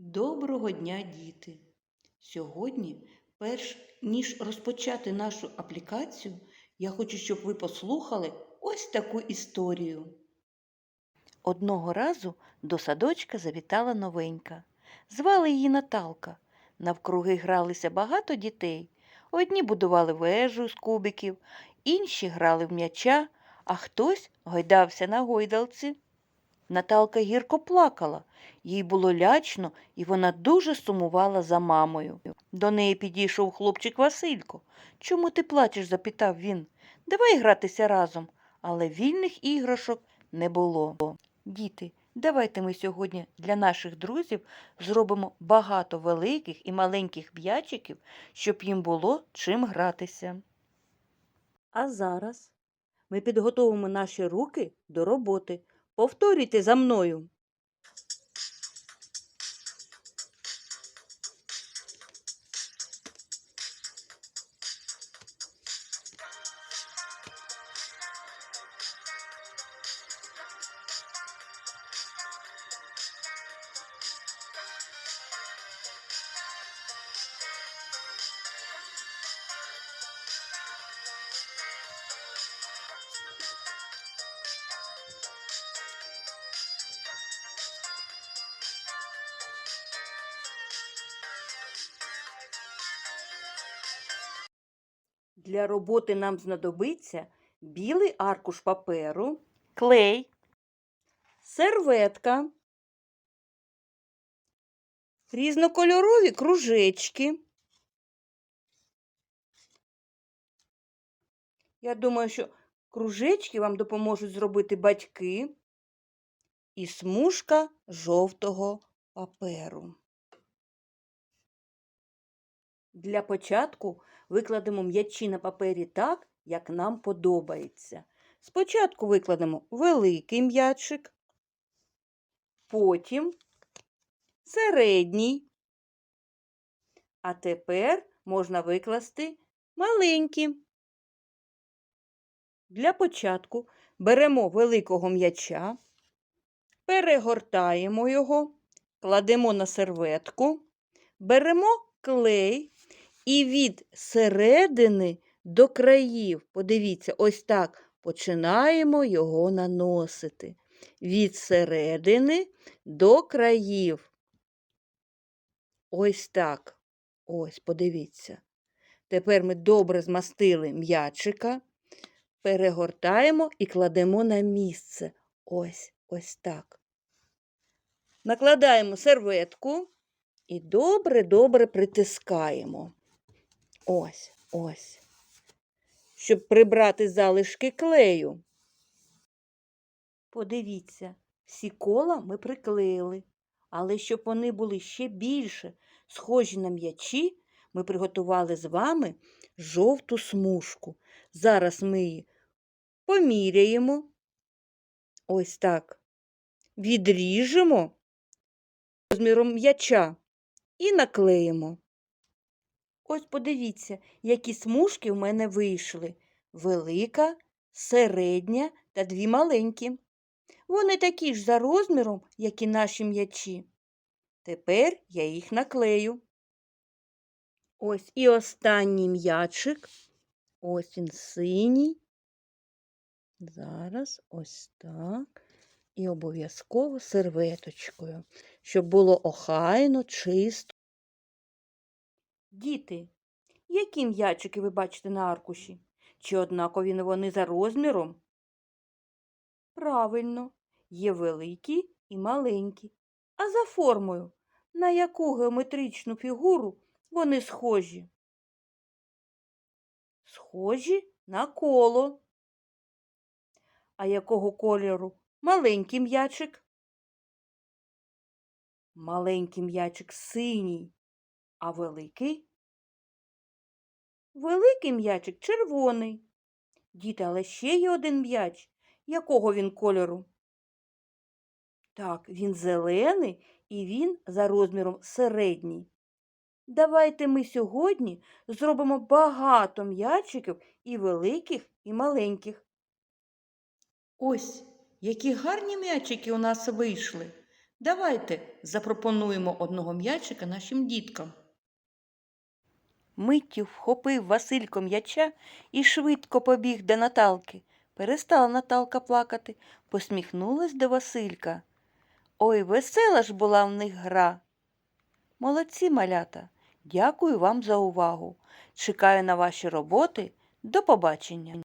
Доброго дня, діти! Сьогодні, перш ніж розпочати нашу аплікацію, я хочу, щоб ви послухали ось таку історію. Одного разу до садочка завітала новенька. Звали її Наталка. Навкруги гралися багато дітей. Одні будували вежу з кубиків, інші грали в м'яча, а хтось гойдався на гойдалці. Наталка гірко плакала. Їй було лячно, і вона дуже сумувала за мамою. До неї підійшов хлопчик Василько. Чому ти плачеш? запитав він. Давай гратися разом. Але вільних іграшок не було. Діти, давайте ми сьогодні для наших друзів зробимо багато великих і маленьких м'ячиків, щоб їм було чим гратися. А зараз ми підготовимо наші руки до роботи. Повторюйте за мною. Для роботи нам знадобиться білий аркуш паперу, клей, серветка, різнокольорові кружечки. Я думаю, що кружечки вам допоможуть зробити батьки і смужка жовтого паперу. Для початку викладемо м'ячі на папері так, як нам подобається. Спочатку викладемо великий м'ячик, потім середній, а тепер можна викласти маленькі. Для початку беремо великого м'яча, перегортаємо його, кладемо на серветку, беремо клей і від середини до країв, подивіться, ось так починаємо його наносити. Від середини до країв. Ось так. Ось, подивіться. Тепер ми добре змастили м'ячика, перегортаємо і кладемо на місце. Ось, ось так. Накладаємо серветку і добре-добре притискаємо. Ось, ось. Щоб прибрати залишки клею. Подивіться, всі кола ми приклеїли, але щоб вони були ще більше схожі на м'ячі, ми приготували з вами жовту смужку. Зараз ми її поміряємо. Ось так. Відріжемо розміром м'яча і наклеїмо. Ось подивіться, які смужки в мене вийшли. Велика, середня та дві маленькі. Вони такі ж за розміром, як і наші м'ячі. Тепер я їх наклею. Ось і останній м'ячик. Ось він синій. Зараз ось так. І обов'язково серветочкою, щоб було охайно, чисто. Діти, які м'ячики ви бачите на аркуші? Чи однакові вони за розміром? Правильно, є великі і маленькі. А за формою, на яку геометричну фігуру вони схожі? Схожі на коло. А якого кольору маленький м'ячик? Маленький м'ячик синій, а великий? Великий м'ячик червоний. Діти, але ще є один м'яч. Якого він кольору? Так, він зелений і він за розміром середній. Давайте ми сьогодні зробимо багато м'ячиків і великих, і маленьких. Ось, які гарні м'ячики у нас вийшли. Давайте запропонуємо одного м'ячика нашим діткам. Миттю вхопив Василько м'яча і швидко побіг до Наталки. Перестала Наталка плакати, посміхнулась до Василька. Ой, весела ж була в них гра. Молодці, малята, дякую вам за увагу. Чекаю на ваші роботи. До побачення.